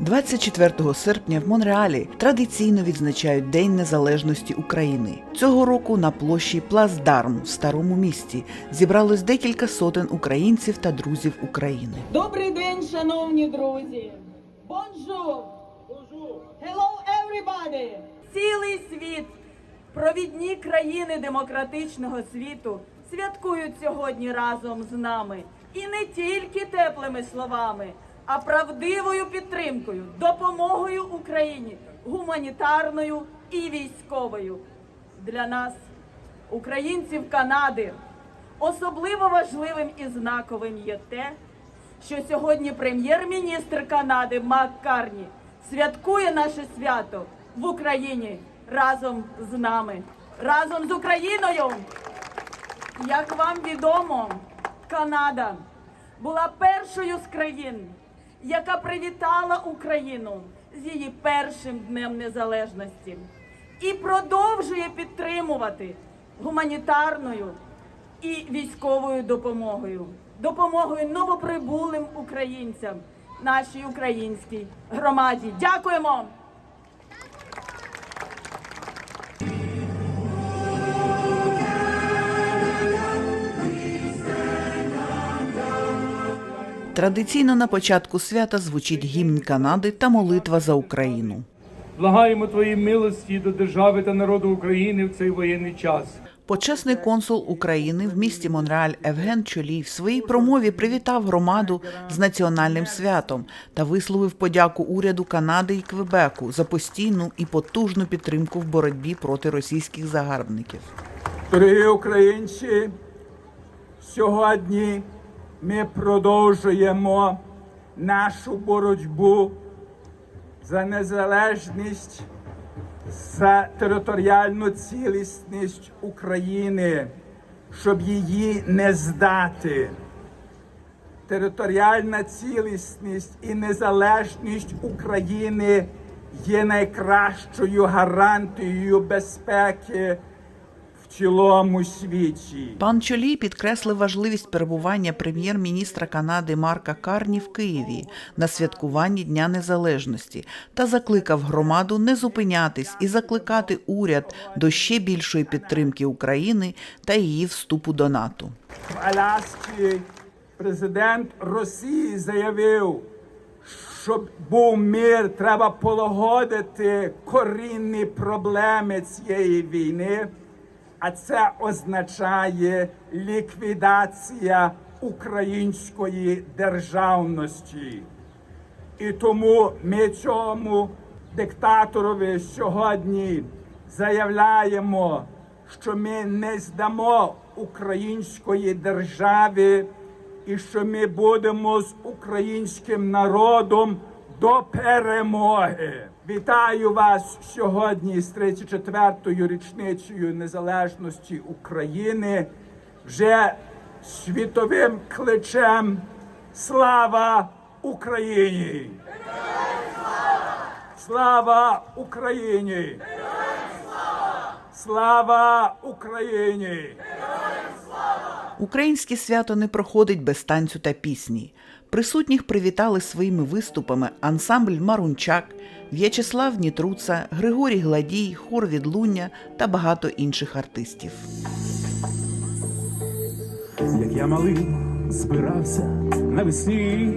24 серпня в Монреалі традиційно відзначають День Незалежності України. Цього року на площі Плацдарм в старому місті зібралось декілька сотень українців та друзів України. Добрий день, шановні друзі! Бонжур! Hello, everybody! Цілий світ, провідні країни демократичного світу святкують сьогодні разом з нами. І не тільки теплими словами, а правдивою підтримкою, допомогою Україні, гуманітарною і військовою. Для нас, українців Канади, особливо важливим і знаковим є те, що сьогодні прем'єр-міністр Канади Маккарні святкує наше свято в Україні разом з нами, разом з Україною. Як вам відомо, Канада була першою з країн, яка привітала Україну з її першим днем незалежності і продовжує підтримувати гуманітарною і військовою допомогою, допомогою новоприбулим українцям, нашій українській громаді. Дякуємо! Традиційно на початку свята звучить гімн Канади та молитва за Україну. Благаємо Твої милості до держави та народу України в цей воєнний час. Почесний консул України в місті Монреаль Евген Чолій в своїй промові привітав громаду з національним святом та висловив подяку уряду Канади і Квебеку за постійну і потужну підтримку в боротьбі проти російських загарбників. Дорогі українці, сьогодні ми продовжуємо нашу боротьбу за незалежність, за територіальну цілісність України, щоб її не здати. Територіальна цілісність і незалежність України є найкращою гарантією безпеки в цілому світі. Пан Чолій підкреслив важливість перебування прем'єр-міністра Канади Марка Карні в Києві на святкуванні Дня Незалежності та закликав громаду не зупинятись і закликати уряд до ще більшої підтримки України та її вступу до НАТО. В Алясці президент Росії заявив, щоб був мир, треба полагодити корінні проблеми цієї війни, а це означає ліквідація української державності. І тому ми цьому диктаторові сьогодні заявляємо, що ми не здамо української держави і що ми будемо з українським народом до перемоги. Вітаю вас сьогодні з 34-ю річницею незалежності України. Вже світовим кличем Слава Україні! Слава Україні! Слава Україні! Українське свято не проходить без танцю та пісні. Присутніх привітали своїми виступами ансамбль Марунчак, В'ячеслав Нітруца, Григорій Гладій, хор Відлуння та багато інших артистів. як я малим збирався навесні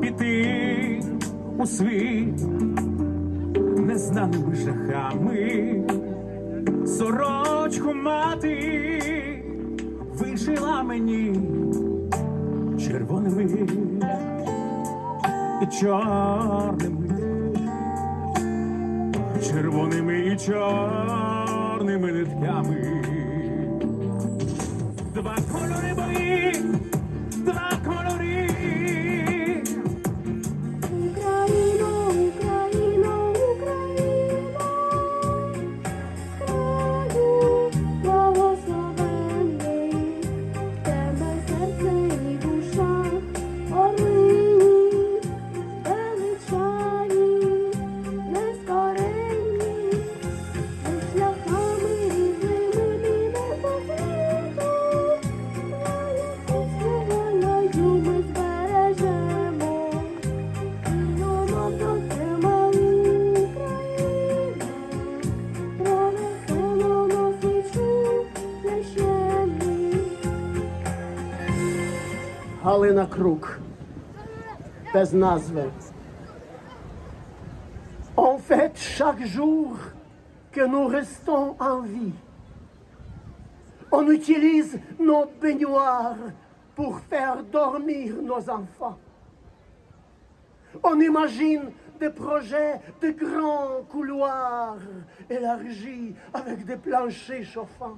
піти у світ незнаними шляхами, сорочку мати вишила мені червоними і чорними, червоними і чорними нитками. Два кольори мої, Галина Крук. Без назви. En fait, chaque jour que nous restons en vie, on utilise nos baignoires pour faire dormir nos enfants. On imagine des projets de grands couloirs élargis avec des planchers chauffants.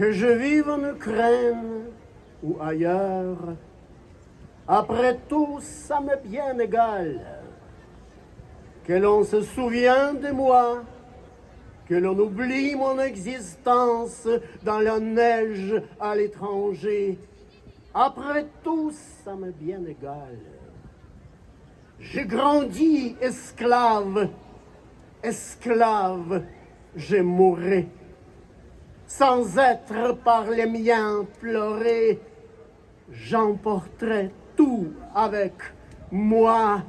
Que je vive en Ukraine ou ailleurs, après tout, ça m'est bien égal. Que l'on se souvient de moi, que l'on oublie mon existence dans la neige à l'étranger. Après tout, ça m'est bien égal. J'ai grandi esclave, esclave, j'ai mouru sans être par les miens pleuré, j'emporterai tout avec moi,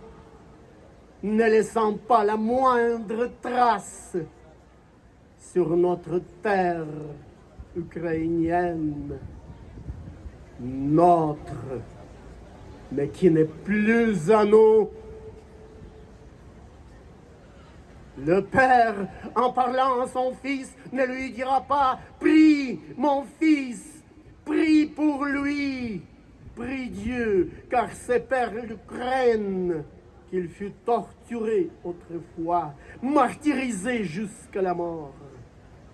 ne laissant pas la moindre trace sur notre terre ukrainienne, notre, mais qui n'est plus à nous. Le père, en parlant à son fils, ne lui dira pas Prie, mon fils, prie pour lui, prie Dieu, car ses pères le craignent qu'il fut torturé autrefois, martyrisé jusqu'à la mort.